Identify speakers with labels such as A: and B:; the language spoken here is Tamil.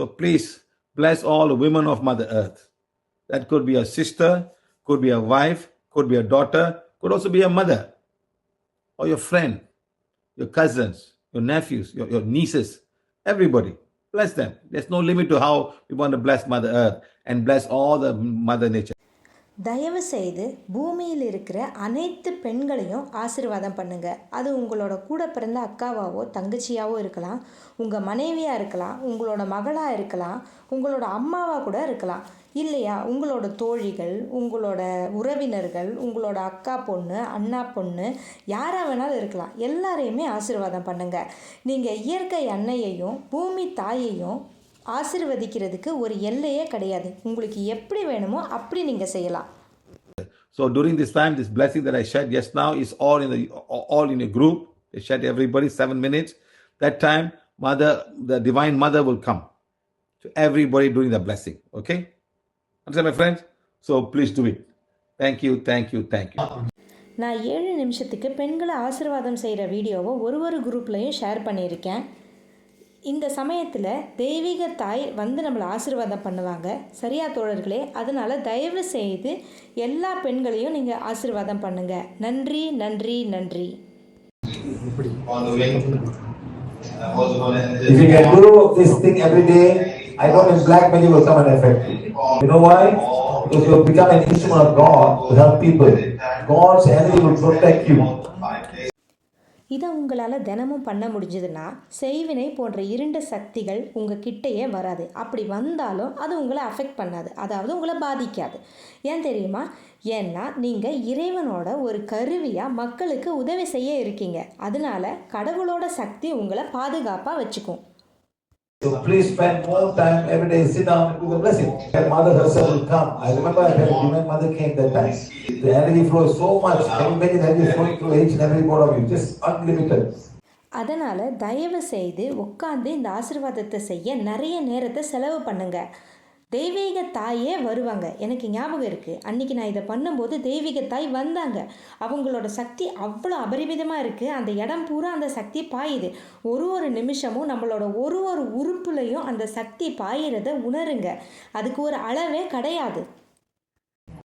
A: So please bless all the women of Mother Earth. That could be a sister, could be a wife, could be a daughter, could also be a mother or your friend, your cousins, your nephews, your, your nieces, everybody. Bless them. There's no limit to how we want to bless Mother Earth and bless all the Mother Nature.
B: தயவு செய்து பூமியில் இருக்கிற அனைத்து பெண்களையும் ஆசிர்வாதம் பண்ணுங்க. அது உங்களோட கூட பிறந்த அக்காவாவோ தங்கச்சியாவோ இருக்கலாம். உங்கள் மனைவியாக இருக்கலாம். உங்களோட மகளாக இருக்கலாம். உங்களோட அம்மாவாக கூட இருக்கலாம். இல்லையா? உங்களோட தோழிகள் உங்களோட உறவினர்கள் உங்களோட அக்கா பொண்ணு அண்ணா பொண்ணு யாராக வேணாலும் இருக்கலாம். எல்லாரையுமே ஆசீர்வாதம் பண்ணுங்கள் நீங்கள் இயற்கை அன்னையையும் பூமி தாயையும் ஆசீர்வதிக்கிறதுக்கு ஒரு எல்லையே கிடையாது உங்களுக்கு எப்படி வேணுமோ அப்படி நீங்கள் செய்யலாம்
A: So during this time, this blessing that I shared just now is all in the all in a group. They shared everybody seven minutes. That time, Mother, the Divine Mother will come to everybody during the blessing. Okay, understand, my friends? So please do it. Thank you, thank you, thank you.
B: நான் ஏழு நிமிஷத்துக்கு பெண்களை ஆசீர்வாதம் செய்கிற வீடியோவை ஒரு ஒரு குரூப்லையும் ஷேர் பண்ணியிருக்கேன் இந்த சமயத்தில் தெய்வீக தாய் வந்து நம்மளை ஆசீர்வாதம் பண்ணுவாங்க சரியா தோழர்களே அதனால் தயவு செய்து எல்லா பெண்களையும் நீங்கள் ஆசீர்வாதம் பண்ணுங்க நன்றி நன்றி நன்றி
A: uh,
C: If you can do this thing every day, I know in black magic will come and affect you. You know why? Because you will become an instrument of God to help people. God's energy will protect you.
B: இதை உங்களால் தினமும் பண்ண முடிஞ்சதுன்னா செய்வினை போன்ற இருண்ட சக்திகள் உங்கள் கிட்டேயே வராது. அப்படி வந்தாலும் அது உங்களை அஃபெக்ட் பண்ணாது. அதாவது உங்களை பாதிக்காது. ஏன் தெரியுமா? ஏன்னா நீங்கள் இறைவனோட ஒரு கருவியாக மக்களுக்கு உதவி செய்ய இருக்கீங்க. அதனால கடவுளோட சக்தி உங்களை பாதுகாப்பாக வச்சுக்கும்.
C: So please spend more time every day, sit down and do the blessing. And mother herself will come. I remember when my Mother came that time. The energy flows so much. Can you imagine energy flowing through each and every one of you? Just unlimited.
B: அதனால் தயவு செய்து உட்காந்து இந்த ஆசிர்வாதத்தை செய்ய நிறைய நேரத்தை செலவு பண்ணுங்க தெய்வீக தாயே வருவாங்க. எனக்கு ஞாபகம் இருக்குது அன்றைக்கி நான் இதை பண்ணும்போது தெய்வீக தாய் வந்தாங்க. அவங்களோட சக்தி அவ்வளோ அபரிமிதமாக இருக்குது அந்த இடம் பூரா அந்த சக்தி பாயுது. ஒரு ஒரு நிமிஷமும் நம்மளோட ஒரு ஒரு உறுப்புலையும் அந்த சக்தி பாயிறத உணருங்க. அதுக்கு ஒரு அளவே கிடையாது.